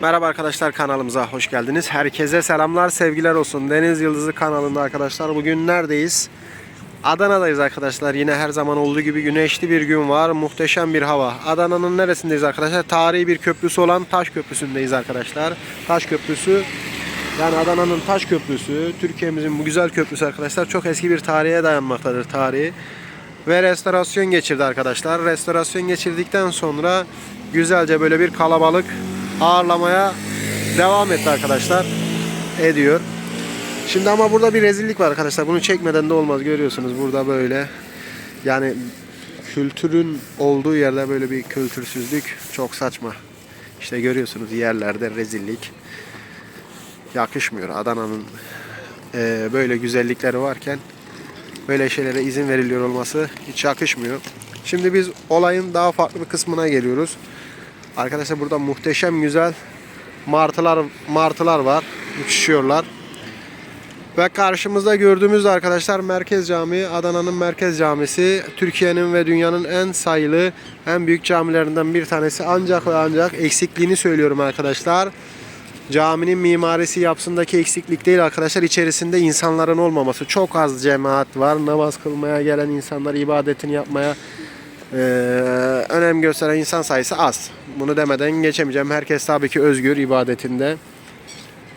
Merhaba arkadaşlar kanalımıza hoş geldiniz. Herkese selamlar, sevgiler olsun. Deniz Yıldızı kanalında arkadaşlar bugün neredeyiz? Adana'dayız arkadaşlar. Yine her zaman olduğu gibi güneşli bir gün var. Muhteşem bir hava. Adana'nın neresindeyiz arkadaşlar? Tarihi bir köprüsü olan Taş Köprüsü'ndeyiz arkadaşlar. Taş Köprüsü yani Adana'nın Taş Köprüsü, Türkiye'mizin bu güzel köprüsü arkadaşlar çok eski bir tarihe dayanmaktadır tarihi. Ve restorasyon geçirdi arkadaşlar. Restorasyon geçirdikten sonra güzelce böyle bir kalabalık ağırlamaya devam etti arkadaşlar. Ediyor. Şimdi ama burada bir rezillik var arkadaşlar. Bunu çekmeden de olmaz. Görüyorsunuz burada böyle. Yani kültürün olduğu yerde böyle bir kültürsüzlük çok saçma. İşte görüyorsunuz yerlerde rezillik. Yakışmıyor. Adana'nın eee, böyle güzellikleri varken böyle şeylere izin veriliyor olması hiç yakışmıyor. Şimdi biz olayın daha farklı bir kısmına geliyoruz. Arkadaşlar burada muhteşem güzel martılar martılar var. Uçuşuyorlar. Ve karşımızda gördüğümüz arkadaşlar Merkez Camii, Adana'nın Merkez Camisi, Türkiye'nin ve dünyanın en sayılı, en büyük camilerinden bir tanesi. Ancak ve ancak eksikliğini söylüyorum arkadaşlar. Caminin mimarisi yapısındaki eksiklik değil arkadaşlar. içerisinde insanların olmaması. Çok az cemaat var. Namaz kılmaya gelen insanlar ibadetini yapmaya eee, önem gösteren insan sayısı az. Bunu demeden geçemeyeceğim. Herkes tabii ki özgür ibadetinde.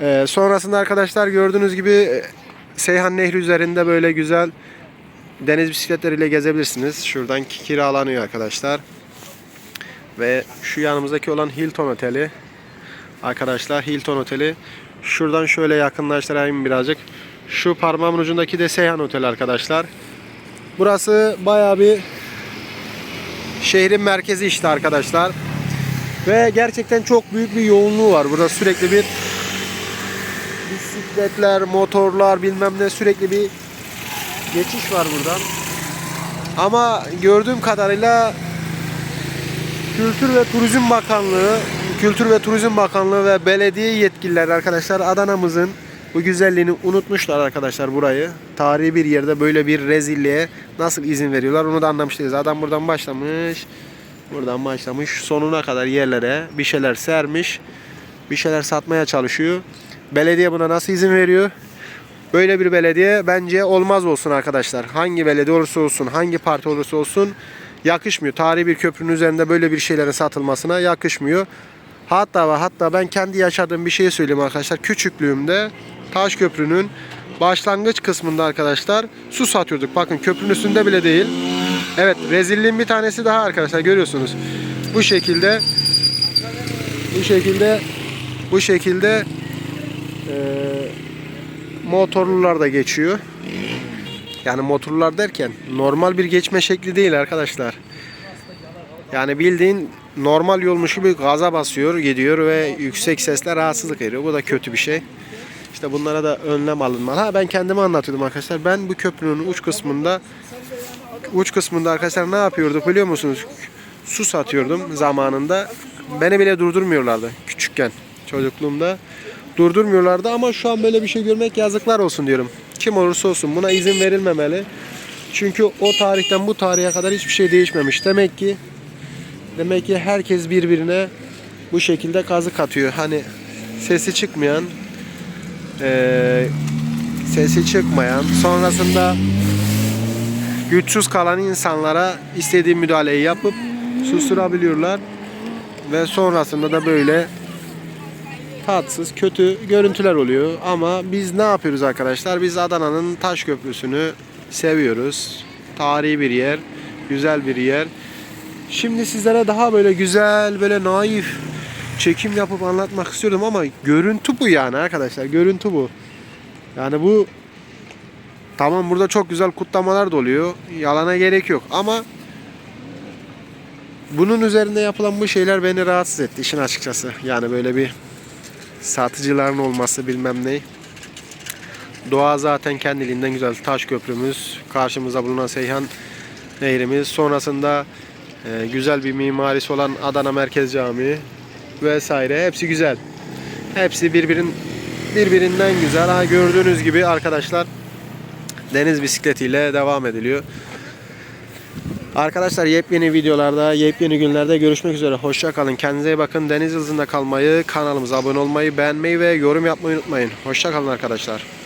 Eee, sonrasında arkadaşlar gördüğünüz gibi e, Seyhan Nehri üzerinde böyle güzel deniz bisikletleriyle gezebilirsiniz. Şuradan kiralanıyor arkadaşlar. Ve şu yanımızdaki olan Hilton Oteli. Arkadaşlar Hilton Oteli. Şuradan şöyle yakınlaştırayım birazcık. Şu parmağımın ucundaki de Seyhan Oteli arkadaşlar. Burası bayağı bir şehrin merkezi işte arkadaşlar. Ve gerçekten çok büyük bir yoğunluğu var. Burada sürekli bir bisikletler, motorlar bilmem ne sürekli bir geçiş var buradan. Ama gördüğüm kadarıyla Kültür ve Turizm Bakanlığı, Kültür ve Turizm Bakanlığı ve belediye yetkilileri arkadaşlar Adana'mızın bu güzelliğini unutmuşlar arkadaşlar burayı. Tarihi bir yerde böyle bir rezilliğe nasıl izin veriyorlar onu da anlamış değiliz. Adam buradan başlamış, buradan başlamış sonuna kadar yerlere bir şeyler sermiş, bir şeyler satmaya çalışıyor. Belediye buna nasıl izin veriyor? Böyle bir belediye bence olmaz olsun arkadaşlar. Hangi belediye olursa olsun, hangi parti olursa olsun yakışmıyor. Tarihi bir köprünün üzerinde böyle bir şeylerin satılmasına yakışmıyor. Hatta ve hatta ben kendi yaşadığım bir şeyi söyleyeyim arkadaşlar. Küçüklüğümde Taş Köprü'nün başlangıç kısmında arkadaşlar su satıyorduk. Bakın köprünün üstünde bile değil. Evet rezilliğin bir tanesi daha arkadaşlar görüyorsunuz. Bu şekilde bu şekilde bu şekilde eee motorlular da geçiyor. Yani motorlular derken normal bir geçme şekli değil arkadaşlar. Yani bildiğin normal yolmuş gibi gaza basıyor, gidiyor ve yüksek sesle rahatsızlık veriyor. Bu da kötü bir şey. İşte bunlara da önlem alınmalı. Ha ben kendime anlatıyordum arkadaşlar. Ben bu köprünün uç kısmında uç kısmında arkadaşlar ne yapıyorduk biliyor musunuz? Su satıyordum zamanında. Beni bile durdurmuyorlardı küçükken çocukluğumda. Durdurmuyorlardı ama şu an böyle bir şey görmek yazıklar olsun diyorum. Kim olursa olsun buna izin verilmemeli. Çünkü o tarihten bu tarihe kadar hiçbir şey değişmemiş. Demek ki demek ki herkes birbirine bu şekilde kazık atıyor. Hani sesi çıkmayan eee, sesi çıkmayan sonrasında güçsüz kalan insanlara istediği müdahaleyi yapıp susturabiliyorlar ve sonrasında da böyle tatsız, kötü görüntüler oluyor. Ama biz ne yapıyoruz arkadaşlar? Biz Adana'nın Taş Köprüsü'nü seviyoruz. Tarihi bir yer, güzel bir yer. Şimdi sizlere daha böyle güzel, böyle naif çekim yapıp anlatmak istiyordum ama görüntü bu yani arkadaşlar. Görüntü bu. Yani bu tamam burada çok güzel kutlamalar da oluyor. Yalana gerek yok ama bunun üzerinde yapılan bu şeyler beni rahatsız etti işin açıkçası. Yani böyle bir satıcıların olması bilmem ne. Doğa zaten kendiliğinden güzel. Taş köprümüz, karşımızda bulunan Seyhan Nehrimiz, sonrasında e, güzel bir mimarisi olan Adana Merkez Camii vesaire. Hepsi güzel. Hepsi birbirin birbirinden güzel. Ha gördüğünüz gibi arkadaşlar deniz bisikletiyle devam ediliyor. Arkadaşlar yepyeni videolarda, yepyeni günlerde görüşmek üzere. Hoşça kalın. Kendinize iyi bakın. Deniz Yıldızı'nda kalmayı, kanalımıza abone olmayı, beğenmeyi ve yorum yapmayı unutmayın. Hoşça kalın arkadaşlar.